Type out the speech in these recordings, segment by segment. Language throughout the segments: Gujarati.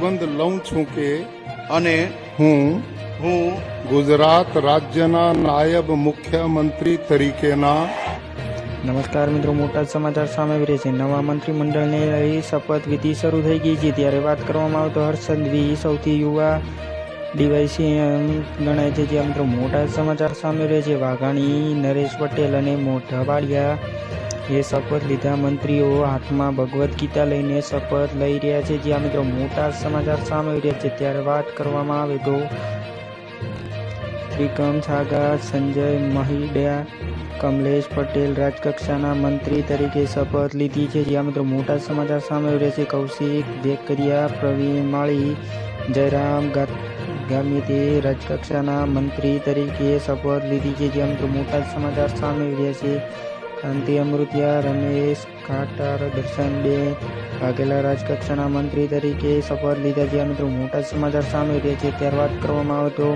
સોગંદ લઉં છું કે અને હું હું ગુજરાત રાજ્યના નાયબ મુખ્યમંત્રી તરીકેના નમસ્કાર મિત્રો, મોટા સમાચાર સામે આવી છે. નવા મંત્રીમંડળને લઈ શપથવિધિ શરૂ થઈ ગઈ છે. ત્યારે વાત કરવામાં આવે તો હર્ષ સંઘવી સૌથી યુવા ડીવાયસી ગણાય છે. જે મિત્રો મોટા સમાચાર સામે રહે છે. વાઘાણી, નરેશ પટેલ અને મોઢવાડિયા એ શપથ લીધા મંત્રીઓ હાથમાં ભગવદ્ ગીતા લઈને શપથ લઈ રહ્યા છે. જ્યાં મિત્રો મોટા જ સમાચાર સામે રહ્યા છે. ત્યારે વાત કરવામાં આવે તો વિક્રમ છાગા, સંજય મહિડા કમલેશ પટેલ રાજકક્ષાના મંત્રી તરીકે શપથ લીધી છે. જ્યાં મિત્રો મોટા સમાચાર સામે રહ્યા છે. કૌશિક વેકરિયા પ્રવીણ માળી, જયરામ ગામિતે રાજકક્ષાના મંત્રી તરીકે શપથ લીધી છે. જ્યાં મિત્રો મોટા સમાચાર સામે રહ્યા છે. કાંતિ અમૃતિયા રમેશ ખાટાર દર્શનબે વાઘેલા રાજકક્ષાના મંત્રી તરીકે શપથ લીધા જ્યાં મિત્રો, મોટા સમાચાર સામે રહ્યા છે. ત્યારબાદ કરવામાં આવે તો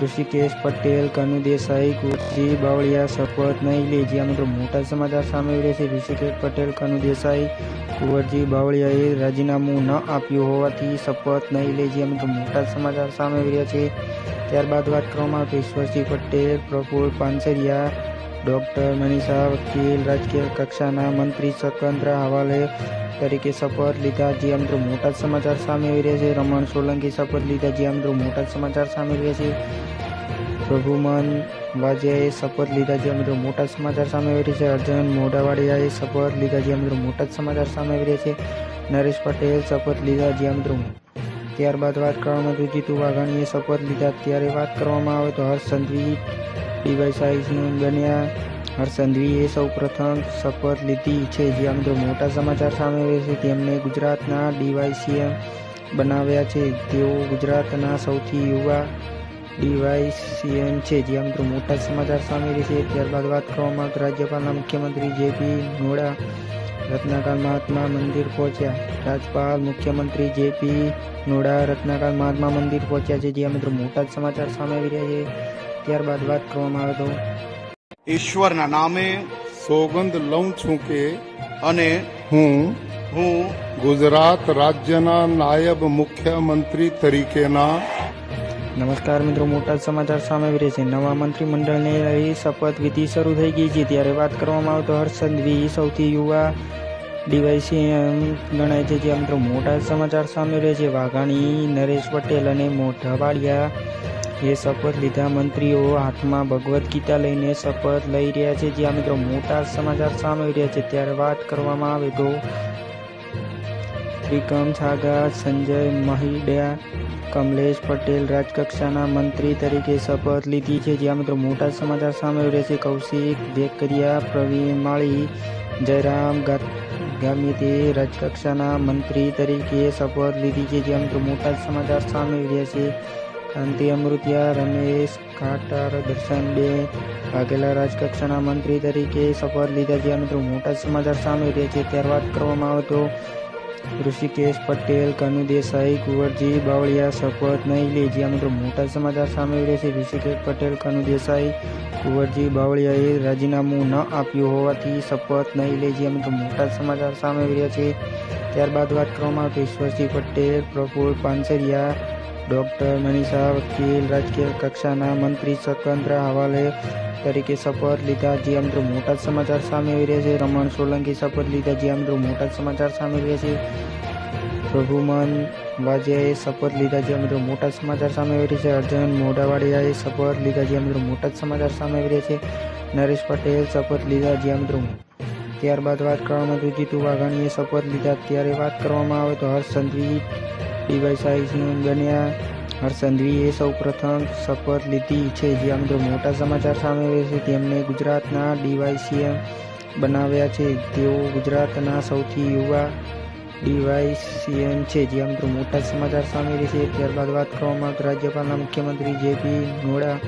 ઋષિકેશ પટેલ કનુ દેસાઈ કુરજી બાવળિયા શપથ નહીં લે જ્યાં મિત્રો, મોટા સમાચાર સામે રહ્યા છે. ઋષિકેશ પટેલ કનુ દેસાઈ કુંવરજી બાવળિયાએ રાજીનામું ન આપ્યું હોવાથી શપથ નહીં લે જ્યાં મિત્રો, મોટા સમાચાર સામે રહ્યા છે. ત્યારબાદ વાત કરવામાં આવે તો ઈશ્વરસિંહ પટેલ પ્રફુલ પાનસરિયા ડોક્ટર મનીષા વકીલ, રાજકીય કક્ષાના મંત્રી સ્વતંત્ર હવાલે તરીકે શપથ લીધા. જે મિત્રો મોટા જ સમાચાર સામે આવી રહ્યા છે. રમણ સોલંકી શપથ લીધા. જે મિત્રો મોટા જ સમાચાર સામે રહ્યા છે. પ્રભુમન વાજિયાએ શપથ લીધા. જે મિત્રો મોટા સમાચાર સામે આવી રહ્યા છે. અર્જુન મોઢાવાડિયાએ શપથ લીધા. જે મિત્રો મોટા સમાચાર સામે આવી રહ્યા છે. નરેશ પટેલ શપથ લીધા. જે મિત્રો ત્યારબાદ વાત કરવામાં આવી જીતુ વાઘાણીએ શપથ લીધા. ત્યારે વાત કરવામાં આવે તો હર્ષ સંઘવી ડીવાયસાઈનું બન્યા હર્ષ સંઘવીએ સૌ પ્રથમ શપથ લીધી છે. જ્યાં મિત્રો મોટા સમાચાર સામે આવે છે. તેમને ગુજરાતના ડીવાયસીએમ બનાવ્યા છે. તેઓ ગુજરાતના સૌથી યુવા ડીવાયસીએમ છે. જ્યાં મિત્રો મોટા સમાચાર સામે આવે છે. ત્યારબાદ વાત કરવામાં આવે તો રાજ્યપાલના મુખ્યમંત્રી જેપી નોડા રત્નાકાલ મહાત્મા મંદિર પહોંચ્યા. રાજપાલ મુખ્યમંત્રી જેપી નોડા રત્નાકાલ મહાત્મા મંદિર પહોંચ્યા છે. જ્યાં મિત્રો મોટા જ સમાચાર સામે આવી રહ્યા છે. ત્યારબાદ વાત કરવામાં આવે તો? ઈશ્વરના નામે સોગંદ લઉં છું કે અને હું હું ગુજરાત રાજ્યના નાયબ મુખ્યમંત્રી તરીકેના નમસ્કાર મિત્રો મોટા સમાચાર સામે આવી છે. નવા મંત્રીમંડળને લઈ શપથવિધિ શરૂ થઈ ગઈ છે. ત્યારે વાત કરવામાં આવે તો હર્ષ સૌથી યુવા ડીવાયસીએમ ગણાય છે. જ્યાં મિત્રો મોટા જ સમાચાર સામે રહે છે. વાઘાણી નરેશ પટેલ અને મોઢવાડિયા એ શપથ લીધા મંત્રીઓ હાથમાં ભગવદ્ ગીતા લઈને શપથ લઈ રહ્યા છે. જ્યાં મિત્રો મોટા જ સમાચાર સામે રહ્યા છે. ત્યારે વાત કરવામાં આવે તો વિક્રમ છાગા, સંજય મહિડા કમલેશ પટેલ રાજકક્ષાના મંત્રી તરીકે શપથ લીધી છે. જ્યાં મિત્રો મોટા સમાચાર સામે રહ્યા છે. કૌશિક દેકરિયા, પ્રવીણ માળી, જયરામ ગામિતે રાજકક્ષાના મંત્રી તરીકે શપથ લીધી છે. જ્યાં મિત્રો મોટા સમાચાર સામે રહ્યા છે. કાંતિ અમૃતિયા રમેશ ખાટાર દર્શનબે વાઘેલા રાજકક્ષાના મંત્રી તરીકે શપથ લીધા જે મિત્રો. મોટા સમાચાર સામે રહે છે. ત્યારબાદ કરવામાં આવે તો ઋષિકેશ પટેલ, કનુ દેસાઈ, કુંવરજી બાવળિયા શપથ નહીં લે જ્યાં મિત્રો મોટા સમાચાર સામે આવી રહ્યા છે. ઋષિકેશ પટેલ, કનુ દેસાઈ, કુંવરજી બાવળિયાએ રાજીનામું ન આપ્યું હોવાથી શપથ નહીં લે જ્યાં મિત્રો મોટા સમાચાર સામે રહ્યા છે. ત્યારબાદ વાત કરવામાં આવે તો પટેલ, પ્રફુલ પાનસરિયા ડોક્ટર મનીષા વકીલ, રાજકીય કક્ષાના મંત્રી સ્વતંત્ર હવાલે તરીકે શપથ લીધા. જે મિત્રો મોટા સમાચાર સામે આવી રહ્યા છે. રમણ સોલંકી શપથ લીધા. જે મિત્રો મોટા સમાચાર સામે આવી રહ્યા છે. પ્રભુમન વાજિયાએ શપથ લીધા. જે મિત્રો મોટા સમાચાર સામે આવી રહ્યા છે. અર્જુન મોઢાવાડિયાએ શપથ લીધા. જે મિત્રો મોટા સમાચાર સામે આવી રહ્યા છે. નરેશ પટેલ શપથ લીધા. જે મિત્રો ત્યારબાદ વાત કરવામાં આવી તો વાઘાણીએ શપથ લીધા. ત્યારે વાત કરવામાં આવે તો હર્ષ સંઘવી ડીવાયસાઈનું બન્યા. હર્ષ સંઘવીએ સૌ પ્રથમ શપથ લીધી છે. જ્યાં મિત્રો મોટા સમાચાર સામે આવે છે, તેમને ગુજરાતના ડીવાયસીએમ બનાવ્યા છે. તેઓ ગુજરાતના સૌથી યુવા ડીવાયસીએમ છે. જ્યાં મિત્રો મોટા સમાચાર સામે રહેશે ત્યારબાદ વાત કરવામાં તો રાજ્યપાલના મુખ્યમંત્રી જેપી નોડા.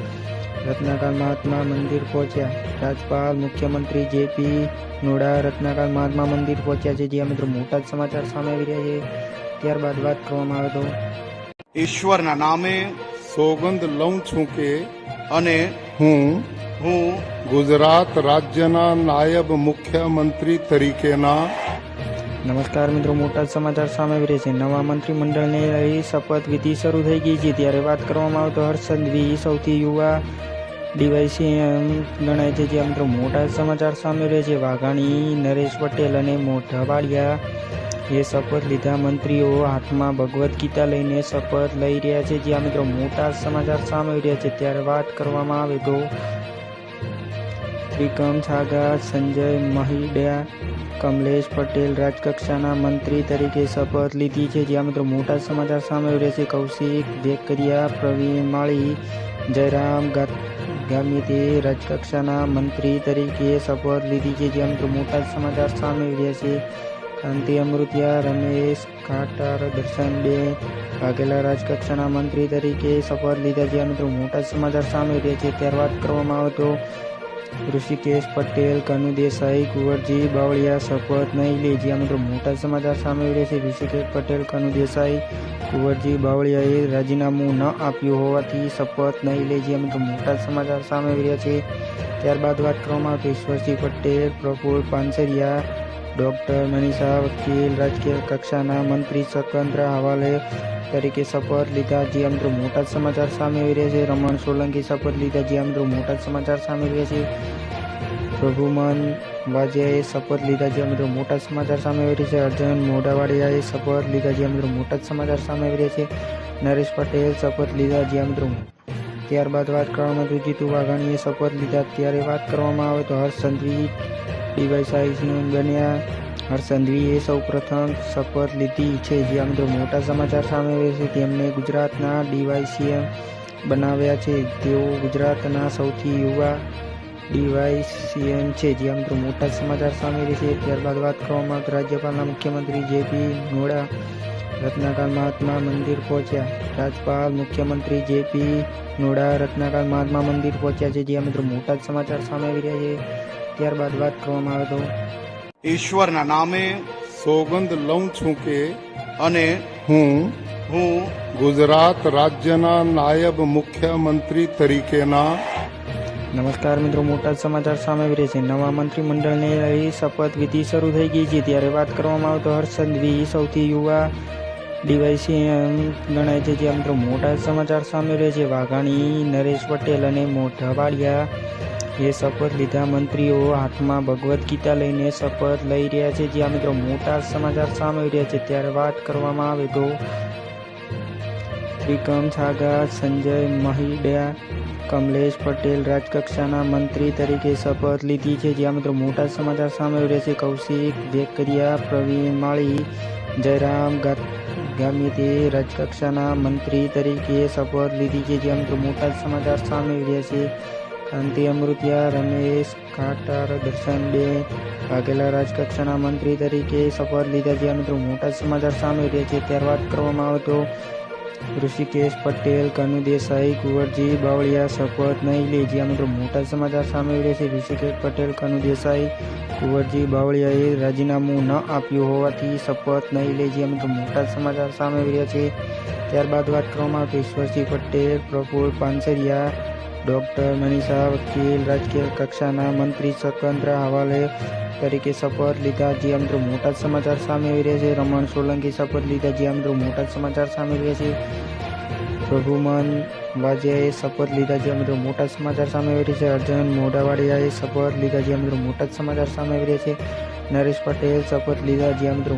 રત્નાકાલ મહાત્મા મંદિર પહોંચ્યા. રાજપાલ મુખ્યમંત્રી જેપી નોડા રત્નાકર મહાત્મા મંદિર પહોંચ્યા છે, જે મિત્રો મોટા જ સમાચાર સામે આવી રહ્યા છે ત્યારબાદ વાત કરવામાં આવે તો. ઈશ્વરના નામે સોગંદ લઉં છું કે અને હું હું ગુજરાત રાજ્યના નાયબ મુખ્યમંત્રી તરીકેના નમસ્કાર મિત્રો, મોટા સમાચાર સામે આવી છે. નવા મંત્રીમંડળને લઈ શપથવિધિ શરૂ થઈ ગઈ છે. ત્યારે વાત કરવામાં આવે તો હર્ષ સૌથી યુવા ડીવાયસીએમ ગણાય છે. જે મિત્રો મોટા સમાચાર સામે રહે છે. વાઘાણી, નરેશ પટેલ અને મોઢાવાડિયા એ શપથ લીધા. મંત્રીઓ હાથમાં ભગવદ્ ગીતા લઈને શપથ લઈ રહ્યા છે. જ્યાં મિત્રો મોટા સમાચાર સામે રહ્યા છે. ત્યારે વાત કરવામાં આવે તો ત્રિકમ છાગા સંજય મહિડ્યા કમલેશ પટેલ રાજકક્ષાના મંત્રી તરીકે શપથ લીધી છે. જ્યાં મિત્રો મોટા સમાચાર સામે છે. કૌશિક વેકરિયા પ્રવીણ માળી, જયરામ ગામિતે રાજકક્ષાના મંત્રી તરીકે શપથ લીધી છે. જ્યાં મિત્રો મોટા સમાચાર સામે છે. કાંતિ અમૃતિયા, રમેશ કાટાર દર્શન બે વાઘેલા રાજકક્ષાના મંત્રી તરીકે શપથ લીધા જ્યાં મિત્રો મોટા સમાચાર સામે રહ્યા છે. ત્યારે વાત કરવામાં આવે તો ઋષિકેશ પટેલ, કનુ દેસાઈ, કુંવરજી, બાવળિયા, શપથ નહીં લે જ્યાં મિત્રો મોટા સમાચાર સામે આવી રહ્યા છે. ઋષિકેશ પટેલ, કનુ દેસાઈ, કુંવરજી, બાવળિયાએ રાજીનામું ન આપ્યું હોવાથી શપથ નહીં લે જ્યાં મિત્રો મોટા સમાચાર સામે આવી રહ્યા છે. ત્યારબાદ વાત કરવામાં આવે તો ઈશ્વરસિંહ પટેલ પ્રફુલ પાનસરિયા ડોક્ટર મનીષા વકીલ, રાજકીય કક્ષાના મંત્રી સ્વતંત્ર હવાલે તરીકે શપથ લીધા. જે મિત્રો મોટા જ સમાચાર સામે આવી રહ્યા છે. રમણ સોલંકી શપથ લીધા. જે મિત્રો મોટા સમાચાર સામે રહ્યા છે. પ્રભુમન વાજિયાએ શપથ લીધા. જે મિત્રો મોટા સમાચાર સામે આવી રહ્યા છે. અર્જુન મોઢાવાડિયાએ શપથ લીધા. જે મિત્રો મોટા સમાચાર સામે આવી રહ્યા છે. નરેશ પટેલ શપથ લીધા. જે મિત્રો ત્યારબાદ વાત કરવામાં આવી જીતુ વાઘાણીએ શપથ લીધા. ત્યારે વાત કરવામાં આવે તો હર્ષ સંઘવી ડીવાયસાઈસનું બન્યા હરસંધવીએ સૌ પ્રથમ શપથ લીધી છે. જ્યાં મિત્રો મોટા સમાચાર સામે આવે છે. તેમને ગુજરાતના ડીવાયસીએમ બનાવ્યા છે. તેઓ ગુજરાતના સૌથી યુવા ડીવાયસીએમ છે. જ્યાં મિત્રો મોટા સમાચાર સામે છે. ત્યારબાદ વાત કરવામાં રાજ્યપાલના મુખ્યમંત્રી જેપી નોડા રત્નાકાલ મહાત્મા મંદિર પહોંચ્યા. રાજપાલ મુખ્યમંત્રી જેપી નોડા રત્નાકાલ મહાત્મા મંદિર પહોંચ્યા છે. જ્યાં મિત્રો મોટા જ સમાચાર સામે આવી રહ્યા છે. ત્યારબાદ વાત કરવામાં આવે તો? ઈશ્વરના નામે સોગંદ લઉં છું કે અને હું હું ગુજરાત રાજ્યના નાયબ મુખ્યમંત્રી તરીકેના નમસ્કાર મિત્રો મોટા સમાચાર સામે આવી છે. નવા મંત્રીમંડળને લઈ શપથવિધિ શરૂ થઈ ગઈ છે. ત્યારે વાત કરવામાં આવે તો હર્ષ સંઘવી સૌથી યુવા ડીવાયસીએમ ગણાય છે. જે મિત્રો મોટા સમાચાર સામે રહે છે. વાઘાણી નરેશ પટેલ અને મોઢાવાડિયા એ શપથ લીધા મંત્રીઓ હાથમાં ભગવદ્ ગીતા લઈને શપથ લઈ રહ્યા છે. જ્યાં મિત્રો મોટા જ સમાચાર સામે રહ્યા છે. ત્યારે વાત કરવામાં આવે તો ત્રિકમ છાગા, સંજય મહિડા કમલેશ પટેલ રાજકક્ષાના મંત્રી તરીકે શપથ લીધી છે. જ્યાં મિત્રો મોટા સમાચાર સામે રહ્યા છે. કૌશિક વેકરિયા પ્રવીણ માળી, જયરામ ગામિતે રાજકક્ષાના મંત્રી તરીકે શપથ લીધી છે. જ્યાં મિત્રો મોટા સમાચાર સામે રહ્યા છે. કાંતિ અમૃતિયા, રમેશ કાટાર દર્શન બે, વાઘેલા રાજકક્ષાના મંત્રી તરીકે શપથ લીધા જે મિત્રો, મોટા સમાચાર સામે રહ્યા છે. ત્યારબાદ કરવામાં આવે તો ઋષિકેશ પટેલ કનુ દેસાઈ કુંવરજી, બાવળિયા શપથ નહીં લે જ્યાં મિત્રો, મોટા સમાચાર સામે રહ્યા છે. ઋષિકેશ પટેલ કનુ દેસાઈ કુંવરજી, બાવળિયાએ રાજીનામું ન આપ્યું હોવાથી શપથ નહીં લે જ્યાં મિત્રો, મોટા સમાચાર સામે રહ્યા છે. ત્યારબાદ વાત કરવામાં આવે તો ઈશ્વરસિંહ પટેલ પ્રફુલ પાનસરિયા ડોક્ટર મનીષા વકીલ, રાજકીય કક્ષાના મંત્રી સ્વતંત્ર હવાલે તરીકે શપથ લીધા. જે મિત્રો મોટા સમાચાર સામે આવી રહ્યા છે. રમણ સોલંકી શપથ લીધા. જે મિત્રો મોટા સમાચાર સામે રહ્યા છે. પ્રભુમન વાજિયાએ શપથ લીધા. જે મિત્રો મોટા સમાચાર સામે આવી રહ્યા છે. અર્જુન મોઢાવાડિયાએ શપથ લીધા. જે મિત્રો મોટા સમાચાર સામે આવી રહ્યા છે. નરેશ પટેલ શપથ લીધા. જે મિત્રો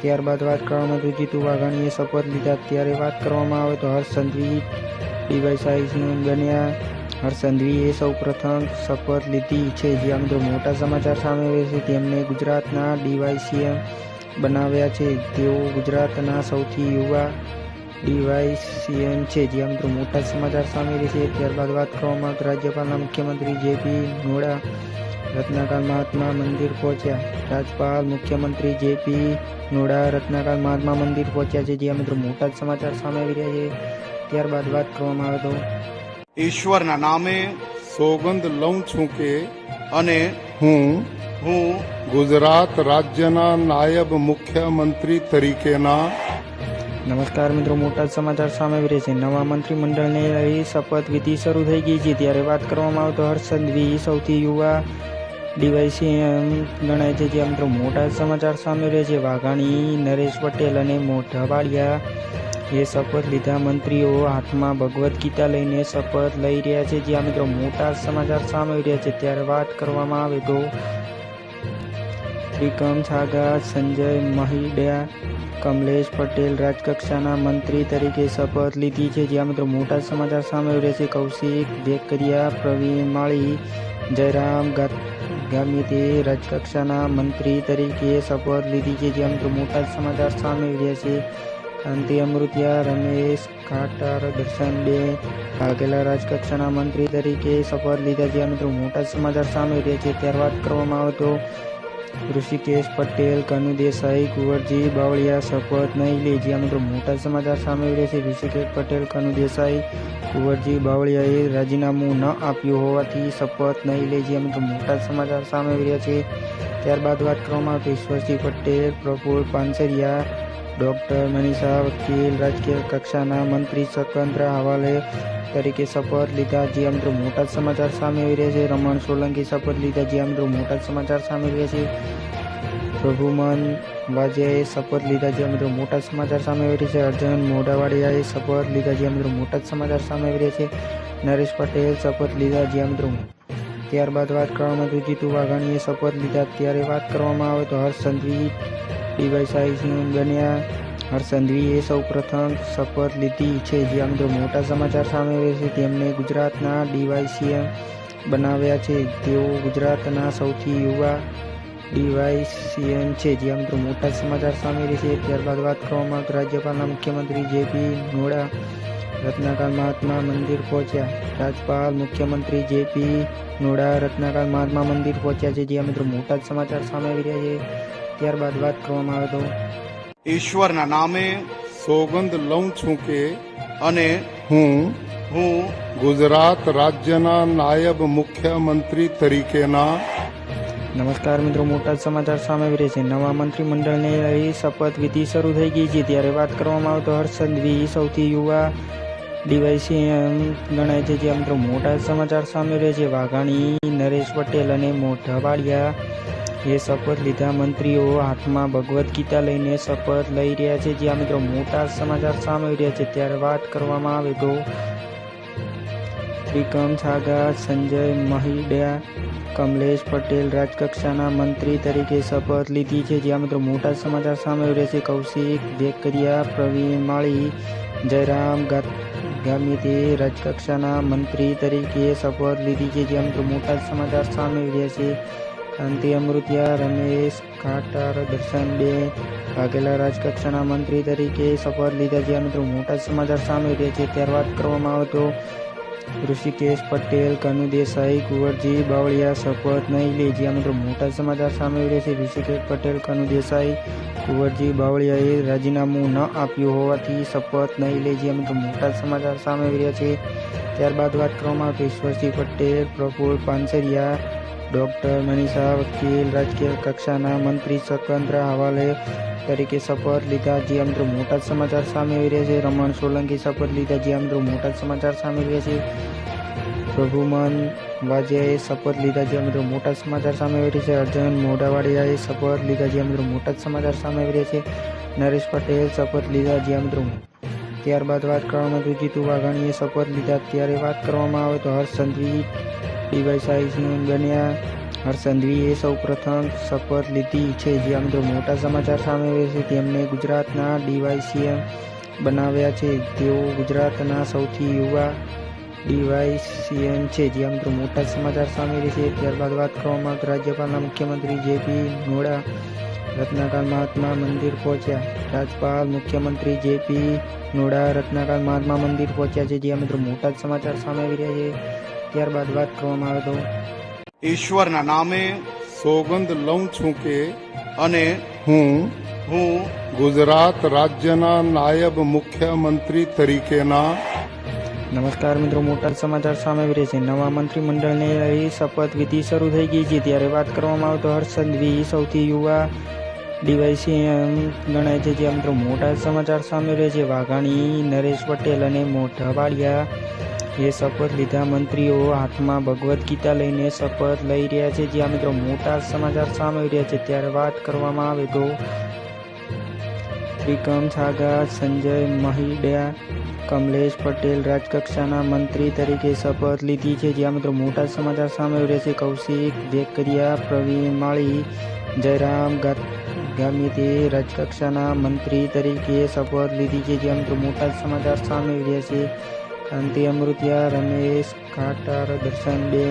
ત્યારબાદ વાત કરવામાં આવી જીતુ વાઘાણીએ શપથ લીધા. ત્યારે વાત કરવામાં આવે તો હર્ષ સંઘવી ડીવાયસાઈસનું બન્યા હર્ષ સંઘવીએ સૌ પ્રથમ શપથ લીધી છે. જ્યાં મિત્રો મોટા સમાચાર સામે આવે છે. તેમને ગુજરાતના ડીવાયસીએમ બનાવ્યા છે. તેઓ ગુજરાતના સૌથી યુવા ડીવાયસીએમ છે. જ્યાં મિત્રો મોટા સમાચાર સામે આવે છે. ત્યારબાદ વાત કરવામાં આવે તો રાજ્યપાલના મુખ્યમંત્રી જેપી નોડા રત્નાકાલ મહાત્મા મંદિર પહોંચ્યા. રાજપાલ મુખ્યમંત્રી જેપી નોડા રત્નાકાલ મહાત્મા મંદિર પહોંચ્યા છે. જ્યાં મિત્રો મોટા જ સમાચાર સામે આવી રહ્યા છે. ત્યારબાદ વાત કરવામાં આવે તો? ઈશ્વરના નામે સોગંદ લઉં છું કે અને હું હું ગુજરાત રાજ્યના નાયબ મુખ્યમંત્રી તરીકેના નમસ્કાર મિત્રો મોટા સમાચાર સામે આવી છે. નવા મંત્રીમંડળને લઈ શપથવિધિ શરૂ થઈ ગઈ છે. ત્યારે વાત કરવામાં આવે તો હર્ષદવી સૌથી યુવા ડીવાયસીએમ ગણાય છે. જે મિત્રો મોટા સમાચાર સામે રહે છે. વાઘાણી નરેશ પટેલ અને મોઢવાડિયા એ શપથ લીધા મંત્રીઓ હાથમાં ભગવદ્ ગીતા લઈને શપથ લઈ રહ્યા છે. જ્યાં મિત્રો મોટા સમાચાર સામે રહ્યા છે. ત્યારે વાત કરવામાં આવે તો ત્રિકમ છાગા, સંજય મહિડિયા, કમલેશ પટેલ રાજકક્ષાના મંત્રી તરીકે શપથ લીધી છે. જ્યાં મિત્રો મોટા સમાચાર સામે રહ્યા છે. કૌશિક દેકરિયા, પ્રવીણ માળી, જયરામ ગામિતે રાજકક્ષાના મંત્રી તરીકે શપથ લીધી છે. જ્યાં મિત્રો મોટા સમાચાર સામે રહ્યા છે. કાંતિ અમૃતિયા રમેશ ખાટાર દર્શનબે વાઘેલા રાજકક્ષાના મંત્રી તરીકે શપથ લીધા જ્યાં મિત્રો, મોટા સમાચાર સામે રહે છે. ત્યારબાદ કરવામાં આવે તો ઋષિકેશ પટેલ કનુ દેસાઈ કુંવરજી બાવળિયા શપથ નહીં લે જ્યાં મિત્રો, મોટા સમાચાર સામે આવી છે. ઋષિકેશ પટેલ કનુ દેસાઈ કુંવરજી બાવળિયાએ રાજીનામું ન આપ્યું હોવાથી શપથ નહીં લે જ્યાં મિત્રો, મોટા સમાચાર સામે રહ્યા છે. ત્યારબાદ વાત કરવામાં આવતી ઈશ્વરસિંહ પટેલ, પ્રફુલ પાનસરિયા ડોક્ટર મનીષા વકીલ, રાજકીય કક્ષાના મંત્રી સ્વતંત્ર હવાલે તરીકે શપથ લીધા. જે મિત્રો મોટા સમાચાર સામે આવી રહ્યા છે. રમણ સોલંકી શપથ લીધા. જે મિત્રો મોટા સમાચાર સામે આવી રહ્યા છે. પ્રભુમન વાજિયાએ શપથ લીધા. જે મિત્રો મોટા સમાચાર સામે આવી રહ્યા છે. અર્જુન મોઢાવાડિયાએ શપથ લીધા. જે મિત્રો મોટા સમાચાર સામે આવી રહ્યા છે. નરેશ પટેલ શપથ લીધા. જે મિત્રો ત્યારબાદ વાત કરવામાં જીતુ વાઘાણીએ શપથ લીધા. ત્યારે વાત કરવામાં આવે તો હર્ષ સંઘવી ડીવાયસાઈ બન્યા. હર્ષ સંઘવીએ સૌ પ્રથમ શપથ લીધી છે. જ્યાં તો મોટા સમાચાર સામે આવે છે. તેમને ગુજરાતના ડીવાયસીએમ બનાવ્યા છે. તેઓ ગુજરાતના સૌથી યુવા ડીવાયસીએમ છે. જ્યાં તો મોટા સમાચાર સામે આવે છે. ત્યારબાદ વાત કરવામાં રાજ્યપાલના મુખ્યમંત્રી જેપી નોડા. રત્નાકાલ મહાત્મા મંદિર પહોંચ્યા. રાજપાલ મુખ્યમંત્રી જેપી નોડા રત્નાકાલ મહાત્મા મંદિર પહોંચ્યા છે. જ્યાં મિત્રો મોટા જ સમાચાર સામે આવી રહ્યા છે. ત્યારબાદ વાત કરવામાં આવે તો. ઈશ્વરના નામે સોગંદ લઉં છું કે અને હું હું ગુજરાત રાજ્યના નાયબ મુખ્યમંત્રી તરીકેના નમસ્કાર મિત્રો મોટા જ સમાચાર સામે આવી રહ્યા છે. નવા મંત્રીમંડળને લઈ શપથ વિધિ શરૂ થઈ ગઈ છે. ત્યારે વાત કરવામાં આવે તો હર્ષ સંઘવી સૌથી યુવા ડીવાયસીએમ ગણાય છે જ્યાં મિત્રો મોટા સમાચાર સામે રહે છે. વાઘાણી, નરેશ પટેલ અને મોઢાવાડિયા એ શપથ લીધા. મંત્રીઓ હાથમાં ભગવદ્ ગીતા લઈને શપથ લઈ રહ્યા છે. જ્યાં મિત્રો મોટા જ સમાચાર સામે રહ્યા છે. ત્યારે વાત કરવામાં આવે તો ત્રિકમ છાગા સંજય મહિડા કમલેશ પટેલ રાજકક્ષાના મંત્રી તરીકે શપથ લીધી છે. જ્યાં મિત્રો મોટા સમાચાર સામે રહ્યા છે. કૌશિક વેકરિયા પ્રવીણ માળી, જયરામ ગા- ગામિતે રાજકક્ષાના મંત્રી તરીકે શપથ લીધી છે. જેમ મિત્રો મોટા સમાચાર સામે રહ્યા છે. કાંતિ અમૃતિયા, રમેશ ખાટાર દર્શનબે વાઘેલા રાજકક્ષાના મંત્રી તરીકે શપથ લીધા છે. મિત્રો મોટા સમાચાર સામે રહ્યા છે. ત્યારબાદ કરવામાં આવે તો ઋષિકેશ પટેલ, કનુ દેસાઈ, કુંવરજી, બાવળિયા, શપથ નહીં લે જ્યાં મિત્રો મોટા સમાચાર સામે આવી રહ્યા છે. ઋષિકેશ પટેલ, કનુ દેસાઈ, કુંવરજી, બાવળિયાએ રાજીનામું ન આપ્યું હોવાથી શપથ નહીં લે જ્યાં મિત્રો મોટા સમાચાર સામે રહ્યા છે. ત્યારબાદ વાત કરવામાં આવે તો ઈશ્વરસિંહ પટેલ પ્રફુલ પાનસરિયા ડોક્ટર મનીષા વકીલ, રાજકીય કક્ષાના મંત્રી સ્વતંત્ર હવાલે તરીકે શપથ લીધા. જે આમ તો મોટા જ સમાચાર સામે આવી રહ્યા છે. રમણ સોલંકી શપથ લીધા. જે મિત્રો મોટા જ સમાચાર સામે રહ્યા છે. પ્રભુમન વાજિયાએ શપથ લીધા. જે મિત્રો મોટા સમાચાર સામે આવી રહ્યા છે. અર્જુન મોઢાવાડિયાએ શપથ લીધા. જે મિત્રો મોટા સમાચાર સામે આવી રહ્યા છે. નરેશ પટેલ શપથ લીધા. જે મિત્રો ત્યારબાદ વાત કરવામાં આવી જીતુ વાઘાણીએ શપથ લીધા ત્યારે વાત કરવામાં આવે તો હર્ષ સંઘવી ડીવાય સાઈઝનું બન્યા. હર્ષ સંઘવીએ સૌ પ્રથમ શપથ લીધી છે જ્યાં મિત્રો મોટા સમાચાર સામે આવે છે. તેમને ગુજરાતના ડીવાયસીએમ બનાવ્યા છે. તેઓ ગુજરાતના સૌથી યુવા ડીવાયસીએમ છે જ્યાં મિત્રો મોટા સમાચાર સામે રહે છે. ત્યારબાદ વાત કરવામાં આવે તો રાજ્યપાલના મુખ્યમંત્રી જેપી નોડા રત્નાકાલ મહાત્મા મંદિર પહોંચ્યા. રાજપાલ, મુખ્યમંત્રી જેપી નોડા રત્નાકાલ મહાત્મા મંદિર પહોંચ્યા છે જ્યાં મિત્રો મોટા જ સમાચાર સામે આવી રહ્યા છે ત્યારબાદ વાત કરવામાં આવે તો ઈશ્વરના નામે સોગંદ લઉં છું કે અને હું હું ગુજરાત રાજ્યના નાયબ મુખ્યમંત્રી તરીકેના નમસ્કાર મિત્રો, મોટા સમાચાર સામે આવી છે. નવા મંત્રીમંડળને શપથ વિધિ શરૂ થઈ ગઈ છે. ત્યારે વાત કરવામાં આવે તો હર્ષ સૌથી યુવા ડીવાયસીએમ ગણાય છે. જે મિત્રો મોટા સમાચાર સામે રહે છે. વાઘાણી, નરેશ પટેલ અને મોઢવાડિયા એ શપથ લીધા. મંત્રીઓ હાથમાં ભગવદ્ ગીતા લઈને શપથ લઈ રહ્યા છે. જ્યાં મિત્રો મોટા સમાચાર સામે રહ્યા છે. ત્યારે વાત કરવામાં આવે તો ત્રિકમ છાગા સંજય મહિડા કમલેશ પટેલ રાજકક્ષાના મંત્રી તરીકે શપથ લીધી છે. જ્યાં મિત્રો, મોટા સમાચાર સામે આવી રહ્યા છે. કૌશિક વેકરિયા પ્રવીણ માળી, જયરામ ગામિતે રાજકક્ષાના મંત્રી તરીકે શપથ લીધી છે. જ્યાં મિત્રો, મોટા સમાચાર સામે આવી રહ્યા છે. કાંતિ અમૃતિયા, રમેશ ખાટાર દર્શનબે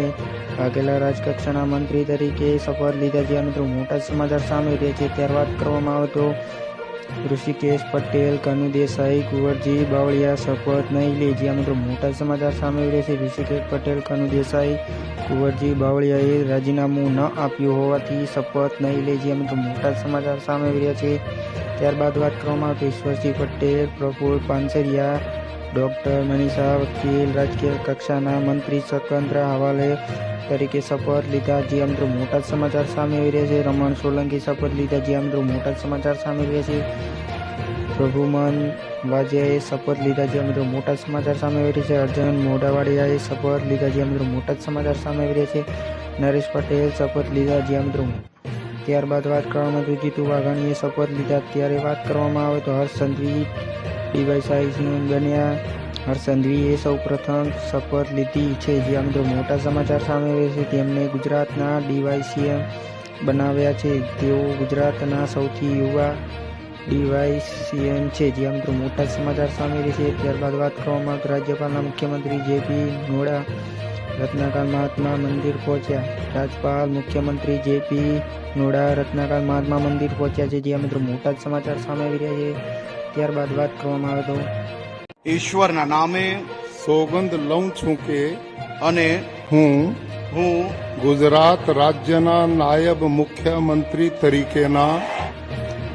વાઘેલા રાજકક્ષાના મંત્રી તરીકે શપથ લીધા જ્યાં મિત્રો, મોટા સમાચાર સામે રહ્યા છે. ત્યાર વાત કરવામાં આવે તો ઋષિકેશ પટેલ, કનુ દેસાઈ, કુંવરજી, બાવળિયા, શપથ નહીં લે જે મિત્રો મોટા સમાચાર સામે આવી રહ્યા છે. ઋષિકેશ પટેલ, કનુ દેસાઈ, કુંવરજી, બાવળિયાએ રાજીનામું ન આપ્યું હોવાથી શપથ નહીં લે જે મિત્રો મોટા સમાચાર સામે રહ્યા છે. ત્યારબાદ વાત કરવામાં આવે તો ઈશ્વરસિંહ પટેલ પ્રફુલ પાનસરિયા ડોક્ટર મનીષા વકીલ, રાજકીય કક્ષાના મંત્રી સ્વતંત્ર હવાલે તરીકે શપથ લીધા. જે મિત્રો મોટા સમાચાર સામે આવી રહ્યા છે. રમણ સોલંકી શપથ લીધા. જે મિત્રો મોટા સમાચાર સામે આવ્યા છે. પ્રભુમન વાજિયાએ શપથ લીધા. જે મિત્રો મોટા સમાચાર સામે આવી રહ્યા છે. અર્જુન મોઢાવાડિયાએ શપથ લીધા. જે મિત્રો મોટા સમાચાર સામે આવી રહ્યા છે. નરેશ પટેલ શપથ લીધા. જે મિત્રો ત્યારબાદ વાત કરવામાં તો જીતુ વાઘાણીએ શપથ લીધા. ત્યારે વાત કરવામાં આવે તો હર્ષ સંઘવી ડીવાયસાઈ સિંહ બન્યા હર્ષ સંઘવીએ સૌ પ્રથમ શપથ લીધી છે. જ્યાં મિત્રો મોટા સમાચાર સામે આવે છે. તેમને ગુજરાતના ડીવાયસીએમ બનાવ્યા છે. તેઓ ગુજરાતના સૌથી યુવા ડીવાયસીએમ છે. જ્યાં મિત્રો મોટા સમાચાર સામે આવે છે. ત્યારબાદ વાત કરવામાં આવે તો રાજ્યપાલના મુખ્યમંત્રી જેપી નોડા રત્નાકાલ મહાત્મા મંદિર પહોંચ્યા. રાજપાલ મુખ્યમંત્રી જેપી નોડા રત્નાકાલ મહાત્મા મંદિર પહોંચ્યા છે. જ્યાં મિત્રો મોટા જ સમાચાર સામે આવી રહ્યા છે. ત્યારબાદ વાત કરવામાં આવે તો? ઈશ્વરના નામે સોગંદ લઉં છું કે અને હું હું ગુજરાત રાજ્યના નાયબ મુખ્યમંત્રી તરીકેના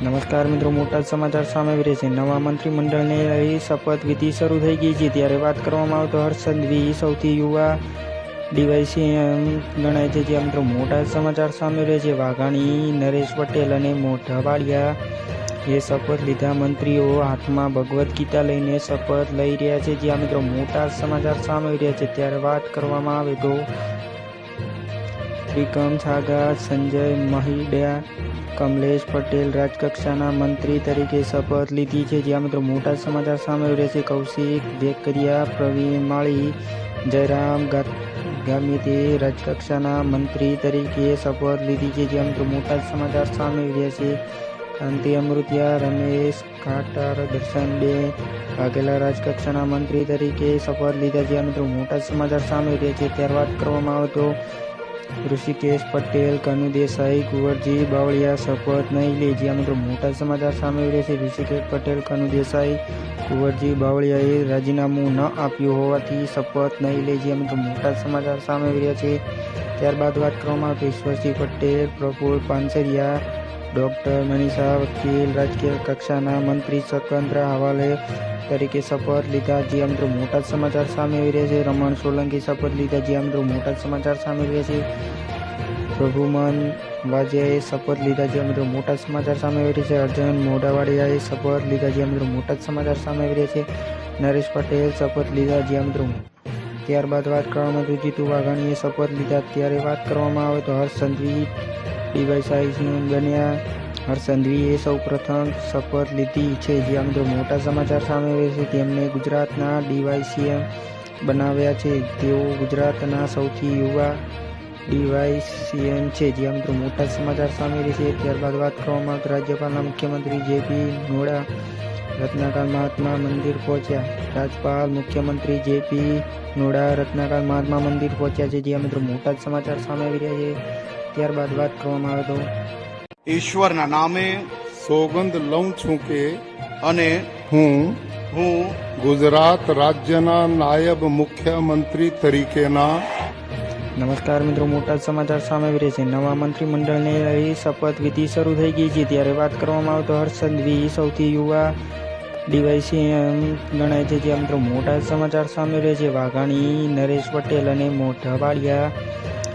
નમસ્કાર મિત્રો મોટા સમાચાર સામે આવી છે. નવા મંત્રીમંડળને લઈ શપથવિધિ શરૂ થઈ ગઈ છે. ત્યારે વાત કરવામાં આવે તો હર્ષદવી સૌથી યુવા ડીવાયસીએમ ગણાય છે. જે મિત્રો મોટા સમાચાર સામે રહે છે. વાઘાણી નરેશ પટેલ અને મોઢાવાડિયા એ શપથ લીધા મંત્રીઓ હાથમાં ભગવદ્ ગીતા લઈને શપથ લઈ રહ્યા છે. જ્યાં મિત્રો મોટા જ સમાચાર સામે રહ્યા છે. ત્યારે વાત કરવામાં આવે તો ત્રિકમ છાગા, સંજય મહિડા કમલેશ પટેલ રાજકક્ષાના મંત્રી તરીકે શપથ લીધી છે. જ્યાં મિત્રો મોટા સમાચાર સામે રહ્યા છે. કૌશિક વેકરિયા પ્રવીણ માળી, જયરામ ગામિતે રાજકક્ષાના મંત્રી તરીકે શપથ લીધી છે. જ્યાં મિત્રો મોટા સમાચાર સામે રહ્યા છે. કાંતિ અમૃતિયા રમેશ ખાટાર દર્શનબે વાઘેલા રાજકક્ષાના મંત્રી તરીકે શપથ લીધા છે. મિત્રો મોટા સમાચાર સામે રહ્યા છે. ત્યારબાદ કરવામાં આવે તો ઋષિકેશ પટેલ કનુ દેસાઈ કુંવરજી, બાવળિયા શપથ નહીં લે જ્યાં મિત્રો મોટા સમાચાર સામે રહ્યા છે. ઋષિકેશ પટેલ કનુ દેસાઈ કુંવરજી, બાવળિયાએ રાજીનામું ન આપ્યું હોવાથી શપથ નહીં લે જ્યાં મિત્રો મોટા સમાચાર સામે રહ્યા છે. ત્યારબાદ વાત કરવામાં આવે તો ઈશ્વરસિંહ પટેલ પ્રફુલ પાનસરિયા ડોક્ટર મનીષા વકીલ, રાજકીય કક્ષાના મંત્રી સ્વતંત્ર હવાલે તરીકે શપથ લીધા. જે મિત્રો મોટા જ સમાચાર સામે આવી રહ્યા છે. રમણ સોલંકી શપથ લીધા. જે મિત્રો મોટા જ સમાચાર સામે આવી રહ્યા છે. પ્રભુમન વાજિયાએ શપથ લીધા. જ્યાં મિત્રો મોટા સમાચાર સામે આવી રહ્યા છે. અર્જુન મોઢાવાડિયાએ શપથ લીધા. જે મિત્રો મોટા જ સમાચાર સામે આવી રહ્યા છે. નરેશ પટેલ શપથ લીધા. જે મિત્રો ત્યારબાદ વાત કરવામાં તો જીતુ વાઘાણીએ શપથ લીધા. ત્યારે વાત કરવામાં આવે તો હર્ષ સંઘવી ડીવાયસાઈ બન્યા હર્ષ સંઘવીએ સૌ પ્રથમ શપથ લીધી છે. જ્યાં મિત્રો મોટા સમાચાર સામે આવે છે. તેમને ગુજરાતના ડીવાયસીએમ બનાવ્યા છે. તેઓ ગુજરાતના સૌથી યુવા ડીવાયસીએમ છે. જ્યાં મિત્રો મોટા સમાચાર સામે રહે છે. ત્યારબાદ વાત કરવામાં આવે તો રાજ્યપાલના મુખ્યમંત્રી જેપી નોડા રત્નાકાલ મહાત્મા મંદિર પહોંચ્યા. રાજપાલ મુખ્યમંત્રી જેપી નોડા રત્નાકાલ મહાત્મા મંદિર પહોંચ્યા છે જ્યાં મિત્રો મોટા જ સમાચાર સામે આવી રહ્યા છે. ત્યારબાદ વાત કરવામાં આવે તો? ઈશ્વરના નામે સોગંદ લઉં છું કે અને હું હું ગુજરાત રાજ્યના નાયબ મુખ્યમંત્રી તરીકેના નમસ્કાર મિત્રો મોટા સમાચાર સામે આવી રહ્યા છે. નવા મંત્રીમંડળને લઈ શપથવિધિ શરૂ થઈ ગઈ છે. ત્યારે વાત કરવામાં આવે તો હર્ષદવી સૌથી યુવા ડીવાયસીએમ ગણાય છે જ્યાં મિત્રો મોટા સમાચાર સામે રહે છે. વાઘાણી, નરેશ પટેલ અને મોઢાવાડિયા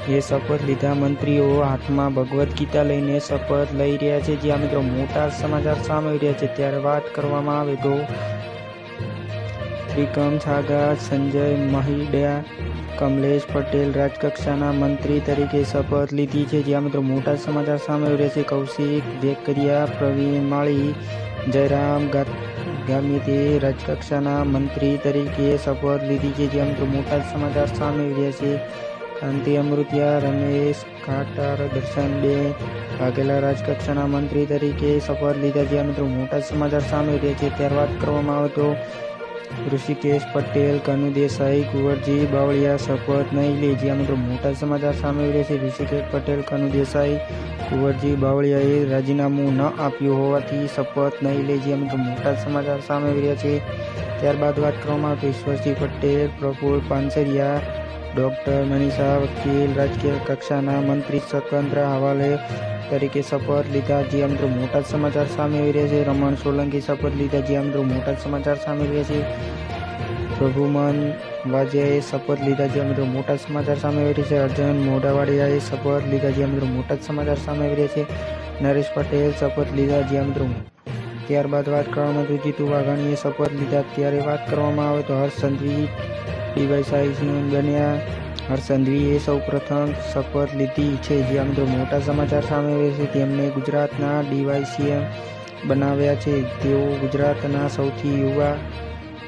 એ શપથ લીધા. મંત્રીઓ હાથમાં ભગવદ્ ગીતા લઈને શપથ લઈ રહ્યા છે. જ્યાં મિત્રો મોટા જ સમાચાર સામે રહ્યા છે. ત્યારે વાત કરવામાં આવે તો ત્રિકમ છાગા સંજય મહિડા કમલેશ પટેલ રાજકક્ષાના મંત્રી તરીકે શપથ લીધી છે. જ્યાં મિત્રો મોટા સમાચાર સામે રહ્યા છે. કૌશિક, વેકરિયા, પ્રવીણ માળી, જયરામ ગા- ગામિતે રાજકક્ષાના મંત્રી તરીકે શપથ લીધી છે. જે મિત્રો મોટા સમાચાર સામે રહ્યા છે. કાંતિ અમૃતિયા રમેશ ખાટાર દર્શનબેન વાઘેલા રાજકક્ષાના મંત્રી તરીકે શપથ લીધા જ્યાં મિત્રો મોટા સમાચાર સામે રહ્યા છે. ત્યારબાદ કરવામાં આવે તો ઋષિકેશ, પટેલ, કનુ દેસાઈ, કુંવરજી, બાવળિયા, શપથ નહીં લે જે મિત્રો મોટા સમાચાર સામે આવી રહ્યા છે. ઋષિકેશ, પટેલ, કનુ દેસાઈ, કુંવરજી, બાવળિયાએ રાજીનામું ન આપ્યું હોવાથી શપથ નહીં લે જે મિત્રો મોટા સમાચાર સામે આવી છે. ત્યારબાદ વાત કરવામાં આવે તો ઈશ્વરસિંહ પટેલ પ્રફુલ પાનસરિયા ડોક્ટર મનીષા વકીલ, રાજકીય કક્ષાના મંત્રી સ્વતંત્ર હવાલે તરીકે શપથ લીધા. જે આમ તો મોટા સમાચાર સામે આવી રહ્યા છે. રમણ સોલંકી શપથ લીધા. જે આમ તો મોટા સમાચાર સામે રહ્યા છે. પ્રભુમન વાજિયાએ શપથ લીધા. જે મિત્રો મોટા સમાચાર સામે આવી રહ્યા છે. અર્જુન મોઢાવાડિયાએ શપથ લીધા. જે મિત્રો મોટા સમાચાર સામે આવી રહ્યા છે. નરેશ પટેલ શપથ લીધા. જે આમ તો ત્યારબાદ વાત કરવામાં તો જીતુ વાઘાણીએ શપથ લીધા. ત્યારે વાત કરવામાં આવે તો હર્ષ સંઘવી ડીવાયસાઈ સિંહ બન્યા હર્ષ સંઘવીએ સૌ પ્રથમ શપથ લીધી છે. જ્યાં મિત્રો મોટા સમાચાર સામે આવે છે. તેમને ગુજરાતના ડીવાયસીએમ બનાવ્યા છે. તેઓ ગુજરાતના સૌથી યુવા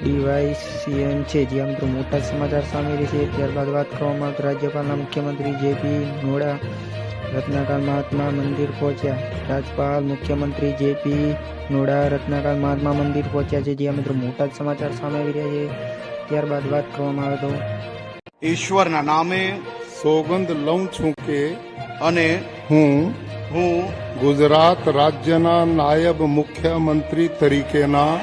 ડીવાયસીએમ છે. જ્યાં મિત્રો મોટા સમાચાર સામે આવે છે. ત્યારબાદ વાત કરવામાં આવે તો રાજ્યપાલના મુખ્યમંત્રી જેપી નોડા રત્નાકાલ મહાત્મા મંદિર પહોંચ્યા. રાજપાલ મુખ્યમંત્રી જેપી નોડા રત્નાકાલ મહાત્મા મંદિર પહોંચ્યા છે. જ્યાં મિત્રો મોટા જ સમાચાર સામે આવી રહ્યા છે. ત્યારબાદ વાત કરવામાં આવે તો? ઈશ્વરના નામે સોગંદ લઉં છું કે અને હું હું ગુજરાત રાજ્યના નાયબ મુખ્યમંત્રી તરીકેના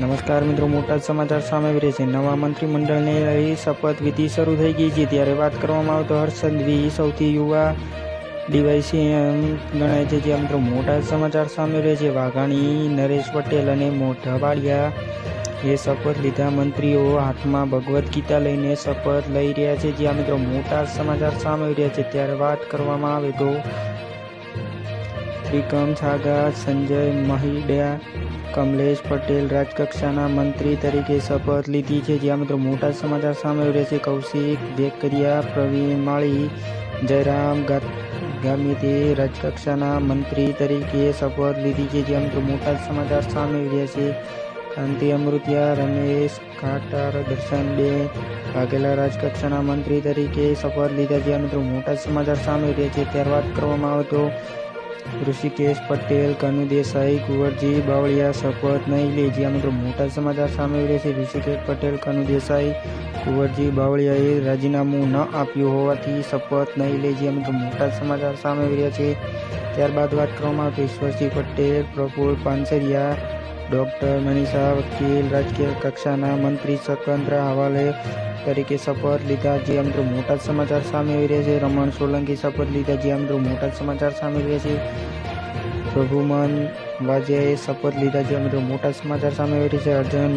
નમસ્કાર મિત્રો મોટા સમાચાર સામે આવી રહ્યા છે. નવા મંત્રીમંડળને લઈ શપથ વિધિ શરૂ થઈ ગઈ છે. ત્યારે વાત કરવામાં આવે તો હર્ષદવી સૌથી યુવા ડીવાયસીએમ ગણાય છે. જે મિત્રો મોટા સમાચાર સામે રહે છે. વાઘાણી નરેશ પટેલ અને મોઢાવાડિયા એ શપથ લીધા મંત્રીઓ હાથમાં ભગવદ્ ગીતા લઈને શપથ લઈ રહ્યા છે. જ્યાં મિત્રો મોટા સમાચાર સામે રહ્યા છે. ત્યારે વાત કરવામાં આવે તો ત્રિકમ છાગા, સંજય મહિડા કમલેશ પટેલ રાજકક્ષાના મંત્રી તરીકે શપથ લીધી છે. જ્યાં મિત્રો મોટા સમાચાર સામે રહ્યા છે. કૌશિક દેકરિયા પ્રવીણ માળી, જયરામ ગામિતે રાજકક્ષાના મંત્રી તરીકે શપથ લીધી છે. જ્યાં મિત્રો મોટા સમાચાર સામે રહ્યા છે. કાંતિ અમૃતિયા, રમેશ ખાટાર દર્શનબેન વાઘેલા રાજકક્ષાના મંત્રી તરીકે શપથ લીધા જે મિત્રો, મોટા સમાચાર સામે રહ્યા છે. ત્યારબાદ કરવામાં આવે તો ઋષિકેશ પટેલ, કનુ દેસાઈ, કુંવરજી બાવળિયા શપથ નહીં લે જે મિત્રો મોટા સમાચાર સામે આવી રહ્યા છે. ઋષિકેશ પટેલ, કનુ દેસાઈ, કુંવરજી બાવળિયાએ રાજીનામું ન આપ્યું હોવાથી શપથ નહીં લે જે મિત્રો મોટા સમાચાર સામે રહ્યા છે. ત્યારબાદ વાત કરવામાં આવતી ઈશ્વરસિંહ પટેલ પ્રફુલ પાનસરિયા ડોક્ટર મનીષા વકીલ, રાજકીય કક્ષાના મંત્રી સ્વતંત્ર હવાલે તરીકે શપથ લીધા. જે આમ તો મોટા સમાચાર સામે આવી રહ્યા છે. રમણ સોલંકી શપથ લીધા. જે આમ તો મોટા સમાચાર સામે આવી રહ્યા છે. પ્રભુમન વાજિયાએ શપથ લીધા. જે આમ તો મોટા સમાચાર સામે આવી રહ્યા છે. અર્જુન